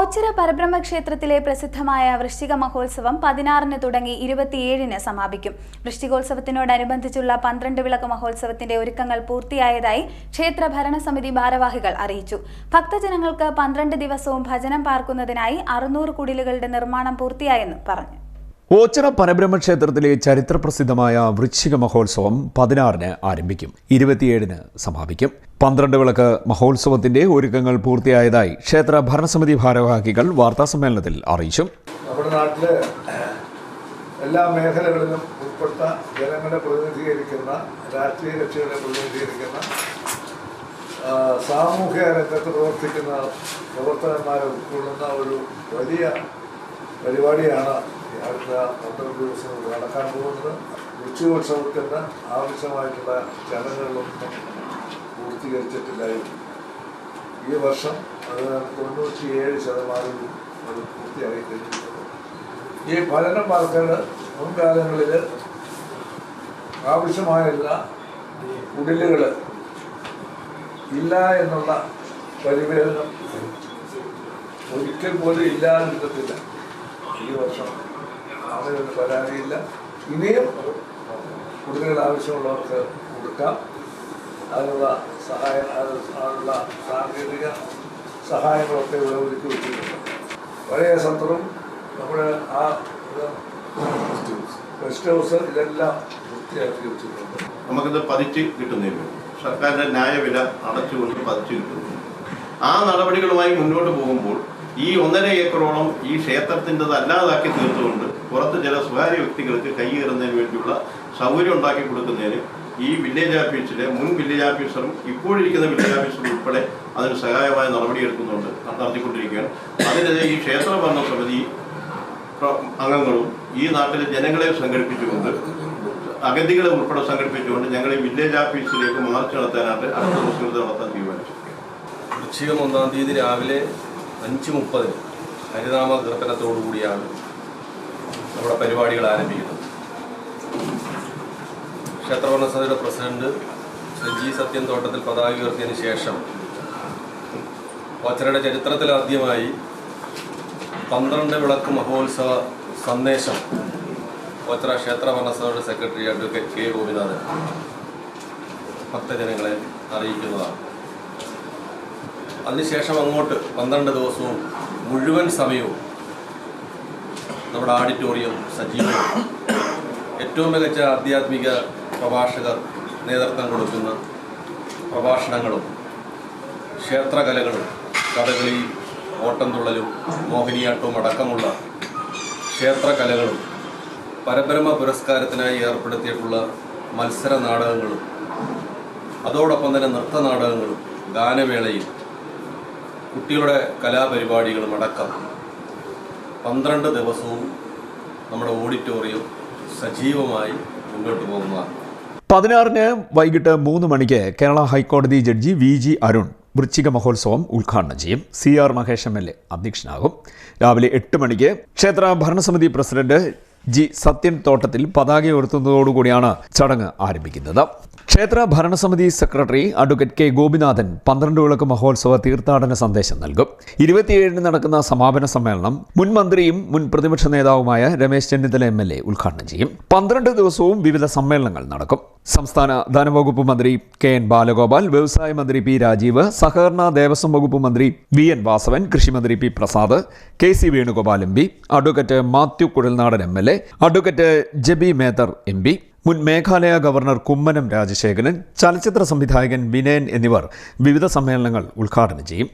ഓച്ചിറ പരബ്രഹ്മ ക്ഷേത്രത്തിലെ പ്രസിദ്ധമായ വൃശ്ചിക മഹോത്സവം പതിനാറിന് തുടങ്ങി ഇരുപത്തിയേഴിന് സമാപിക്കും. വൃശ്ചികോത്സവത്തിനോടനുബന്ധിച്ചുള്ള പന്ത്രണ്ട് വിളക്ക് മഹോത്സവത്തിന്റെ ഒരുക്കങ്ങൾ പൂർത്തിയായതായി ക്ഷേത്ര ഭരണസമിതി ഭാരവാഹികൾ അറിയിച്ചു. ഭക്തജനങ്ങൾക്ക് പന്ത്രണ്ട് ദിവസവും ഭജനം പാർക്കുന്നതിനായി അറുന്നൂറ് കുടിലുകളുടെ നിർമ്മാണം പൂർത്തിയായെന്ന് പറഞ്ഞു. ഓച്ചിറ പരബ്രഹ്മ ക്ഷേത്രത്തിലെ ചരിത്രപ്രസിദ്ധമായ വൃശ്ചിക മഹോത്സവം പതിനാറിന് ആരംഭിക്കും. ഇരുപത്തിയേഴിന് സമാപിക്കും. പന്ത്രണ്ട് വിളക്ക് മഹോത്സവത്തിന്റെ ഒരുക്കങ്ങൾ പൂർത്തിയായതായി ക്ഷേത്ര ഭരണസമിതി ഭാരവാഹികൾ വാർത്താസമ്മേളനത്തിൽ അറിയിച്ചു. നമ്മുടെ നാട്ടിൽ എല്ലാ മേഖലകളിലും ഉൾപ്പെട്ട ജനങ്ങളെ പ്രതിനിധീകരിക്കുന്ന രാഷ്ട്രീയ കക്ഷികളെ പ്രതിനിധീകരിക്കുന്ന സാമൂഹ്യ രംഗത്ത് പ്രവർത്തിക്കുന്ന പ്രവർത്തകന്മാരെ ഉൾക്കൊള്ളുന്ന ഒരു വലിയ പരിപാടിയാണ് അടുത്ത പന്ത്രണ്ട് ദിവസം നടക്കാൻ പോകുന്നത്. വൃശ്ചികോത്സവത്തിന് ആവശ്യമായിട്ടുള്ള ചടങ്ങുകളൊന്നും പൂർത്തീകരിച്ചിട്ടില്ലായിരുന്നു ഈ വർഷം അത് തൊണ്ണൂറ്റിയേഴ് ശതമാനം അത് പൂർത്തിയായി കഴിഞ്ഞിട്ടുണ്ട് ഈ ഭജനമാർക്കുകൾ മുൻകാലങ്ങളിൽ ആവശ്യമായുള്ള കുടിലുകൾ ഇല്ല എന്നുള്ള പരിവേദനം ഒരിക്കൽ പോലും ഇല്ലാതിരുന്നിട്ടില്ല. പരാതിയില്ല ഇനിയും കുടിലുകൾ ആവശ്യമുള്ളവർക്ക് കൊടുക്കാം. അതിനുള്ള സഹായ അത് അതിനുള്ള സാങ്കേതിക സഹായങ്ങളൊക്കെ ഇവിടെ ഒരുക്കി വെച്ചിട്ടുണ്ട്. പഴയ സത്രം നമ്മുടെ ആ റെസ്റ്റ് ഹൗസ് ഇതെല്ലാം വൃത്തിയാക്കി വെച്ചിട്ടുണ്ട്. നമുക്കിത് പതിച്ച് കിട്ടുന്നില്ല. സർക്കാരിന്റെ ന്യായവില അടച്ചുകൊണ്ട് പതിച്ച് കിട്ടുന്നു ആ നടപടികളുമായി മുന്നോട്ട് പോകുമ്പോൾ ഈ ഒന്നര ഏക്കറോളം ഈ ക്ഷേത്രത്തിന്റെത് അല്ലാതാക്കി തീർത്തുകൊണ്ട് പുറത്ത് ചില സ്വകാര്യ വ്യക്തികൾക്ക് കൈയേറുന്നതിന് വേണ്ടിയുള്ള സൗകര്യം ഉണ്ടാക്കി കൊടുക്കുന്നതിന് ഈ വില്ലേജ് ഓഫീസിലെ മുൻ വില്ലേജ് ഓഫീസറും ഇപ്പോഴിരിക്കുന്ന വില്ലേജ് ഓഫീസറും ഉൾപ്പെടെ അതിന് സഹായമായ നടപടിയെടുക്കുന്നുണ്ട് നടത്തിക്കൊണ്ടിരിക്കുകയാണ്. അതിനെതിരെ ഈ ക്ഷേത്ര ഭരണ സമിതി അംഗങ്ങളും ഈ നാട്ടിലെ ജനങ്ങളെ സംഘടിപ്പിച്ചുകൊണ്ട് അഗതികളെ ഉൾപ്പെടെ സംഘടിപ്പിച്ചുകൊണ്ട് ഞങ്ങൾ ഈ വില്ലേജ് ഓഫീസിലേക്ക് മാർച്ച് നടത്താനായിട്ട് അടുത്ത ദിവസങ്ങളിൽ നടത്താൻ തീരുമാനിച്ചു. വൃശ്ചികം ഒന്നാം തീയതി രാവിലെ അഞ്ച് മുപ്പതിന് ഹരിനാമ കീർത്തനത്തോടു കൂടിയാണ് നമ്മുടെ പരിപാടികൾ ആരംഭിക്കുന്നത് ക്ഷേത്രഭരണസഭയുടെ പ്രസിഡന്റ് ശ്രീ ജി സത്യൻ തോട്ടത്തിൽ പതാക ഉയർത്തിയതിനു ശേഷം ഓച്ചറയുടെ ചരിത്രത്തിൽ ആദ്യമായി പന്ത്രണ്ട് വിളക്ക് മഹോത്സവ സന്ദേശം ഓച്ചറ ക്ഷേത്ര ഭരണസഭയുടെ സെക്രട്ടറി അഡ്വക്കേറ്റ് കെ ഗോപിനാഥൻ ഭക്തജനങ്ങളെ അറിയിക്കുന്നതാണ്. അതിനുശേഷം അങ്ങോട്ട് പന്ത്രണ്ട് ദിവസവും മുഴുവൻ സമയവും നമ്മുടെ ഓഡിറ്റോറിയം സജീവം. ഏറ്റവും മികച്ച ആധ്യാത്മിക പ്രഭാഷകർ നേതൃത്വം കൊടുക്കുന്ന പ്രഭാഷണങ്ങളും ക്ഷേത്രകലകളും കഥകളി ഓട്ടംതുള്ളലും മോഹിനിയാട്ടവും അടക്കമുള്ള ക്ഷേത്രകലകളും പരബ്രഹ്മ പുരസ്കാരത്തിനായി ഏർപ്പെടുത്തിയിട്ടുള്ള മത്സര നാടകങ്ങളും അതോടൊപ്പം തന്നെ നൃത്തനാടകങ്ങളും ഗാനവേളയും കുട്ടികളുടെ കലാപരിപാടികളും അടക്കം. പന്ത്രണ്ട് ദിവസവും നമ്മുടെ ഓഡിറ്റോറിയം സജീവമായി മുന്നോട്ട് പോകുന്നതാണ്. പതിനാറിന് വൈകിട്ട് മൂന്ന് മണിക്ക് കേരള ഹൈക്കോടതി ജഡ്ജി വി ജി അരുൺ വൃശ്ചിക മഹോത്സവം ഉദ്ഘാടനം ചെയ്യും. C R Mahesh M L A അധ്യക്ഷനാകും. രാവിലെ എട്ട് മണിക്ക് ക്ഷേത്ര ഭരണസമിതി പ്രസിഡന്റ് ജി സത്യൻ തോട്ടത്തിൽ പതാക ഉയർത്തുന്നതോടുകൂടിയാണ് ചടങ്ങ് ആരംഭിക്കുന്നത്. ക്ഷേത്ര ഭരണസമിതി സെക്രട്ടറി അഡ്വക്കേറ്റ് കെ ഗോപിനാഥൻ പന്ത്രണ്ട് വിളക്ക് മഹോത്സവ തീർത്ഥാടന സന്ദേശം നൽകും. ഇരുപത്തിയേഴിന് നടക്കുന്ന സമാപന സമ്മേളനം മുൻ മന്ത്രിയും മുൻ പ്രതിപക്ഷ നേതാവുമായ Ramesh Chennithala M L A ഉദ്ഘാടനം ചെയ്യും. പന്ത്രണ്ട് ദിവസവും വിവിധ സമ്മേളനങ്ങൾ നടക്കും. സംസ്ഥാന ധനവകുപ്പ് മന്ത്രി കെ എൻ ബാലഗോപാൽ വ്യവസായ മന്ത്രി പി രാജീവ് സഹകരണ ദേവസ്വം വകുപ്പ് മന്ത്രി വി എൻ വാസവൻ കൃഷിമന്ത്രി P Prasad K C Venugopal M P advocate Mathew Kuzhalnadan M L A advocate Jebi Mather M P മുൻ മേഘാലയ ഗവർണർ കുമ്മനം രാജശേഖരൻ ചലച്ചിത്ര സംവിധായകൻ വിനയൻ എന്നിവർ വിവിധ സമ്മേളനങ്ങൾ ഉദ്ഘാടനം ചെയ്യും.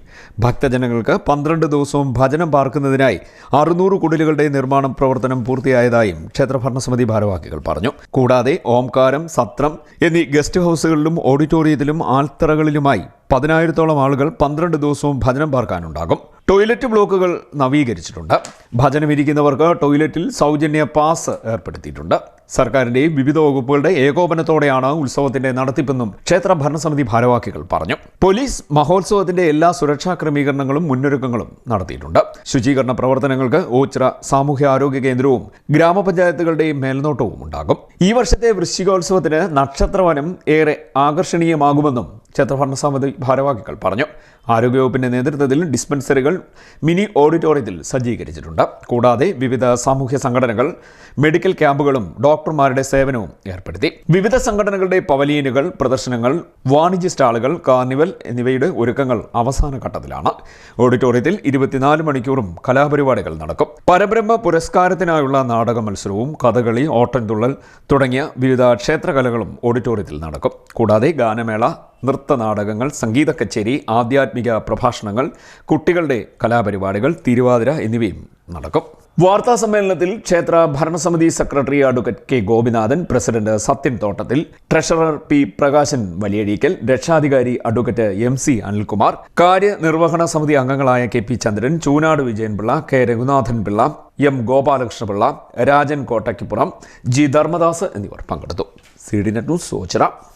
ഭക്തജനങ്ങൾക്ക് പന്ത്രണ്ട് ദിവസവും ഭജനം പാർക്കുന്നതിനായി അറുന്നൂറ് കുടിലുകളുടെ നിർമ്മാണം പ്രവർത്തനം പൂർത്തിയായതായും ക്ഷേത്ര ഭരണസമിതി ഭാരവാഹികൾ പറഞ്ഞു. കൂടാതെ ഓംകാരം സത്രം എന്നീ ഗസ്റ്റ് ഹൗസുകളിലും ഓഡിറ്റോറിയത്തിലും ആൽത്തറകളിലുമായി പതിനായിരത്തോളം ആളുകൾ പന്ത്രണ്ട് ദിവസവും ഭജനം പാർക്കാനുണ്ടാകും. ടോയ്ലറ്റ് ബ്ലോക്കുകൾ നവീകരിച്ചിട്ടുണ്ട്. ഭജനം ഇരിക്കുന്നവർക്ക് ടോയ്ലറ്റിൽ സൗജന്യ പാസ് ഏർപ്പെടുത്തിയിട്ടുണ്ട്. സർക്കാരിന്റെയും വിവിധ വകുപ്പുകളുടെ ഏകോപനത്തോടെയാണ് ഉത്സവത്തിന്റെ നടത്തിപ്പെന്നും ക്ഷേത്ര ഭരണസമിതി ഭാരവാഹികൾ പറഞ്ഞു. പോലീസ് മഹോത്സവത്തിന്റെ എല്ലാ സുരക്ഷാ ക്രമീകരണങ്ങളും മുന്നൊരുക്കങ്ങളും നടത്തിയിട്ടുണ്ട്. ശുചീകരണ പ്രവർത്തനങ്ങൾക്ക് ഓച്ചിറ സാമൂഹ്യ ആരോഗ്യ കേന്ദ്രവും ഗ്രാമപഞ്ചായത്തുകളുടെയും മേൽനോട്ടവും ഉണ്ടാകും. ഈ വർഷത്തെ വൃശ്ചികോത്സവത്തിന് നക്ഷത്രവനം ഏറെ ആകർഷണീയമാകുമെന്നും ക്ഷേത്രഭരണസമിതി ഭാരവാഹികൾ പറഞ്ഞു ആരോഗ്യവകുപ്പിന്റെ നേതൃത്വത്തിൽ ഡിസ്പെൻസറികൾ മിനി ഓഡിറ്റോറിയത്തിൽ സജ്ജീകരിച്ചിട്ടുണ്ട്. കൂടാതെ വിവിധ സാമൂഹ്യ സംഘടനകൾ മെഡിക്കൽ ക്യാമ്പുകളും ഡോക്ടർമാരുടെ സേവനവും ഏർപ്പെടുത്തി. വിവിധ സംഘടനകളുടെ പവലിയനുകൾ പ്രദർശനങ്ങൾ വാണിജ്യ സ്റ്റാളുകൾ കാർണിവൽ എന്നിവയുടെ ഒരുക്കങ്ങൾ അവസാന ഘട്ടത്തിലാണ്. ഓഡിറ്റോറിയത്തിൽ ഇരുപത്തിനാല് മണിക്കൂറും കലാപരിപാടികൾ നടക്കും. പരബ്രഹ്മ പുരസ്കാരത്തിനായുള്ള നാടക മത്സരവും കഥകളി ഓട്ടൻതുള്ളൽ തുടങ്ങിയ വിവിധ ക്ഷേത്രകലകളും ഓഡിറ്റോറിയത്തിൽ നടക്കും. കൂടാതെ ഗാനമേള നൃത്ത നാടകങ്ങൾ സംഗീത കച്ചേരി ആധ്യാത്മിക പ്രഭാഷണങ്ങൾ കുട്ടികളുടെ കലാപരിപാടികൾ തിരുവാതിര എന്നിവയും നടക്കും. വാർത്താ സമ്മേളനത്തിൽ ക്ഷേത്ര ഭരണസമിതി secretary advocate K Gopinathan president Sathyan Thottathil treasurer P Prakashan Valiyazheekal രക്ഷാധികാരി അഡ്വക്കേറ്റ് എം സി അനിൽകുമാർ കാര്യനിർവഹണ സമിതി അംഗങ്ങളായ K P Chandran Chunad Vijayan Pillai K Raghunathan Pillai M Gopalakrishnapillai Rajan Kottakkupuram G Dharmadas എന്നിവർ പങ്കെടുത്തു. C D net news സോച്ചിറ